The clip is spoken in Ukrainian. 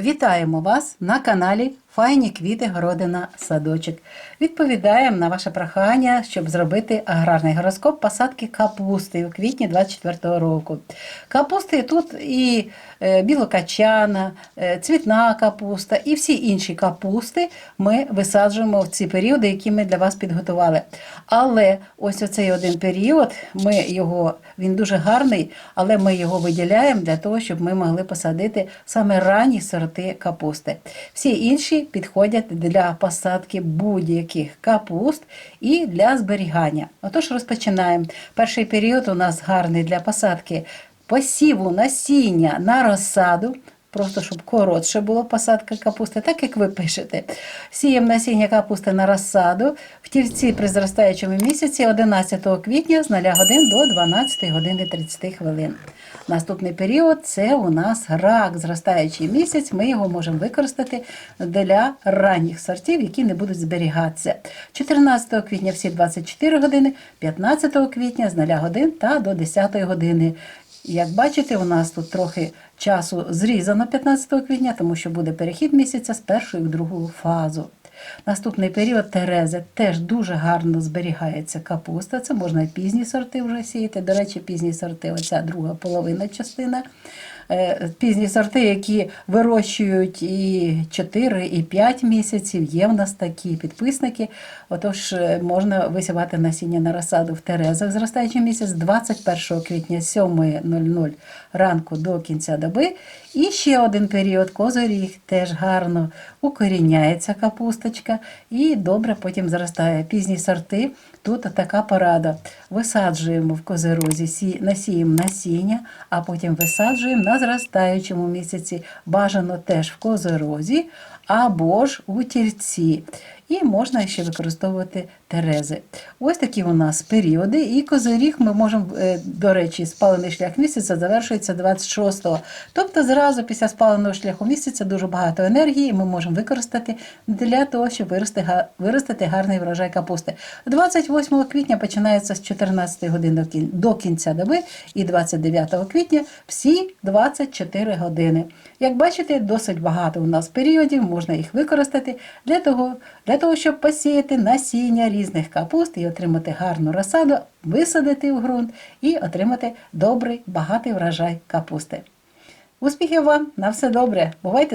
Вітаємо вас на каналі Файні квіти Городина Садочок. Відповідаємо на ваше прохання, щоб зробити аграрний гороскоп посадки капусти у квітні 24 року. Капусти тут і е, білокачана, е, цвітна капуста і всі інші капусти ми висаджуємо в ці періоди, які ми для вас підготували. Але ось оцей один період, ми його, він дуже гарний, але ми його виділяємо для того, щоб ми могли посадити саме ранні сорти капусти. Всі інші підходять для посадки будь-яких капуст і для зберігання. Отож, розпочинаємо. Перший період у нас гарний для посадки посіву насіння на розсаду. Просто щоб коротше було посадка капусти, так як ви пишете. Сіємо насіння капусти на розсаду в тільці при зростаючому місяці 11 квітня з 0 годин до 12 години 30 хвилин. Наступний період це у нас рак, зростаючий місяць. Ми його можемо використати для ранніх сортів, які не будуть зберігатися. 14 квітня всі 24 години, 15 квітня з 0 годин та до 10 години. Як бачите, у нас тут трохи часу зрізано 15 квітня, тому що буде перехід місяця з першої в другу фазу. Наступний період Терези теж дуже гарно зберігається капуста. Це можна і пізні сорти вже сіяти. До речі, пізні сорти, оця друга половина частина. Е, Пізні сорти, які вирощують і 4, і 5 місяців, є в нас такі підписники. Отож, е, можна висівати насіння на розсаду в Терезах зростаючий місяць 21 квітня 7.00 ранку до кінця доби. І ще один період козоріг теж гарно укоріняється капусточка і добре потім зростає. Пізні сорти. Тут така порада. Висаджуємо в козирозі, сі- насіємо насіння, а потім висаджуємо на зростаючому місяці. Бажано теж в козирозі або ж у тільці. І можна ще використовувати терези. Ось такі у нас періоди. І козиріг ми можемо, е, до речі, спалений шлях місяця завершується 26-го. Тобто зразу після спаленого шляху місяця дуже багато енергії ми можемо використати для того, щоб вирости, виростити гарний врожай капусти. 28 квітня починається з 14 годин до кінця доби і 29 квітня всі 24 години. Як бачите, досить багато у нас періодів, можна їх використати для того, для того, щоб посіяти насіння різних капуст і отримати гарну розсаду, висадити в ґрунт і отримати добрий, багатий врожай капусти. Успіхів вам! На все добре! Бувайте!